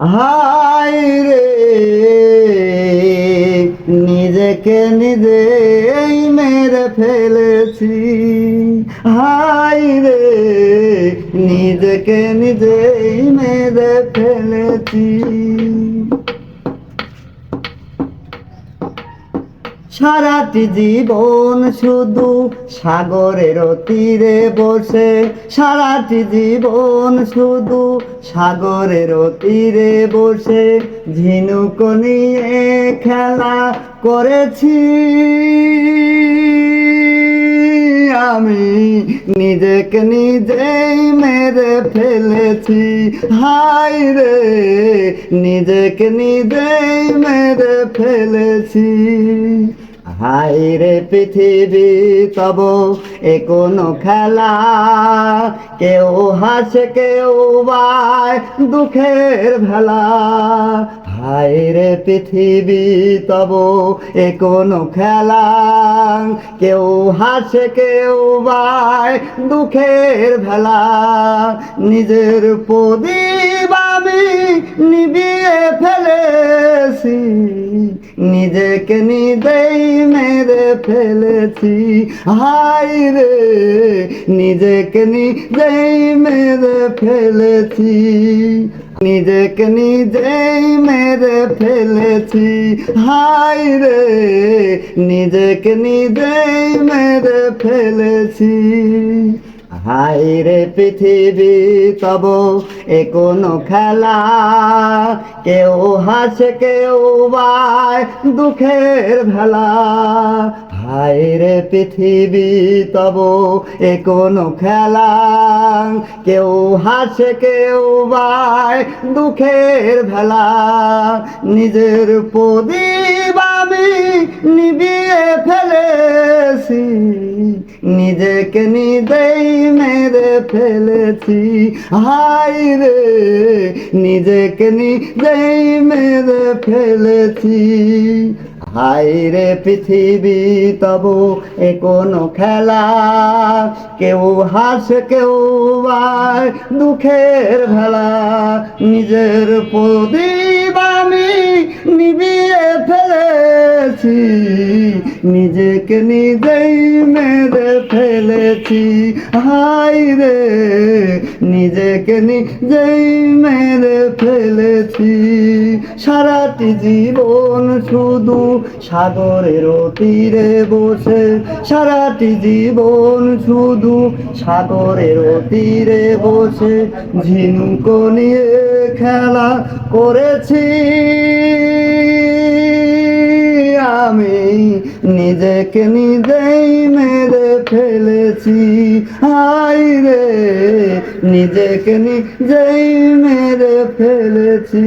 High রে নিজেকে নিজেই মেরে ফেলেছি। হাই রে নিজেকে নিজেই মেরে ফেলেছি। সারাটি জীবন শুধু সাগরের তীরে বসে। সারাটি জীবন শুধু সাগরের তীরে বসে। ঝিনুক নিয়ে খেলা করেছি। আমি নিজেকে নিজেই মেরে ফেলেছি। হাই রে, নিজেকে নিজেই মেরে ফেলেছি। হাই রে পৃথিবী, তব এ কোনো খেলা। কেউ হাসে, কেউ বায় দুঃখের ভেলা। হাই রে পৃথিবী, তব এ কোনো খেলা। কেউ হাসে, কেউ বায় দুঃখের ভেলা। নিজের প্রদীপ আমি নিবিয়ে ফেলেছি। নিজেকে নিজেই মেরে ফেলেছি। হাই রে, নিজেকে নিজেই মেরে ফেলেছি। নিজেকে নিজেই মেরে ফেলেছি। হাই রে, নিজেকে নিজেই মেরে ফেলেছি। হাই রে পৃথিবী, তব এ কোনো খেলা? কেউ হাসে, কেউ বায় দুঃখের ভেলা। হাই রে পৃথিবী, তব এ কোনো খেলা? কেউ হাসে, কেউ বায় দুঃখের ভেলা। নিজের প্রদীপ আমি নিবিয়ে ফেলেছি। নিজেকে নিজেই মেরে ফেলেছি। হাই রে, নিজেকে নিজেই মেরে ফেলেছি। হাই রে পৃথিবী, তবু এ কোনো খেলা। কেউ হাস, কেউ বায়, দুঃখের ভেলা। নিজের প্রদীপ আমি নিবিয়ে ফেলেছি। নিজেকে নিজেই মেরে ফেলেছি। হাই রে, নিজেকে নিজেই মেরে ফেলেছি। সারাটি জীবন শুধু সাগরের তীরে বসে। সারাটি জীবন শুধু সাগরের তীরে বসে। ঝিনুক নিয়ে খেলা করেছি। আমি নিজেকে নিজেই মেরে ফেলেছি। আই রে নিজেকে নিজেই মেরে ফেলেছি।